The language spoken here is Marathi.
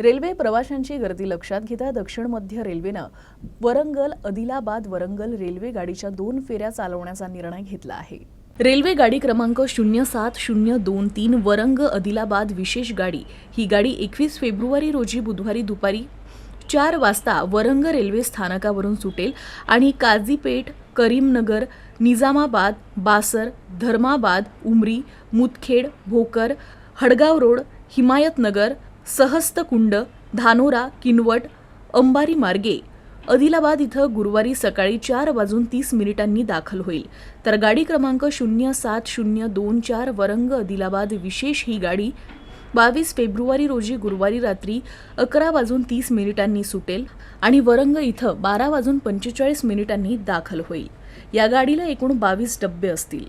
रेल्वे प्रवाशांची गर्दी लक्षात घेता दक्षिण मध्य रेल्वेनं वरंगल आदिलाबाद वरंगल रेल्वे गाडीच्या दोन फेऱ्या चालवण्याचा निर्णय घेतला आहे. रेल्वे गाडी क्रमांक शून्य सात शून्य दोन तीन वरंग आदिलाबाद विशेष गाडी ही गाडी एकवीस फेब्रुवारी रोजी बुधवारी दुपारी चार वाजता वरंग रेल्वे स्थानकावरून सुटेल आणि काझीपेठ करीमनगर निजामाबाद बासर धर्माबाद उमरी मुदखेड भोकर हडगाव रोड हिमायतनगर सहस्तकुंड धानोरा किनवट अंबारी मार्गे. आदिलाबाद इथं गुरुवारी सकाळी चार वाजून तीस मिनिटांनी दाखल होईल. तर गाडी क्रमांक शून्य सात शून्य दोन चार वरंग आदिलाबाद विशेष ही गाडी बावीस फेब्रुवारी रोजी गुरुवारी रात्री अकरा वाजून तीस मिनिटांनी सुटेल आणि वरंग इथं बारा वाजून पंचेचाळीस मिनिटांनी दाखल होईल. या गाडीला एकूण बावीस डब्बे असतील.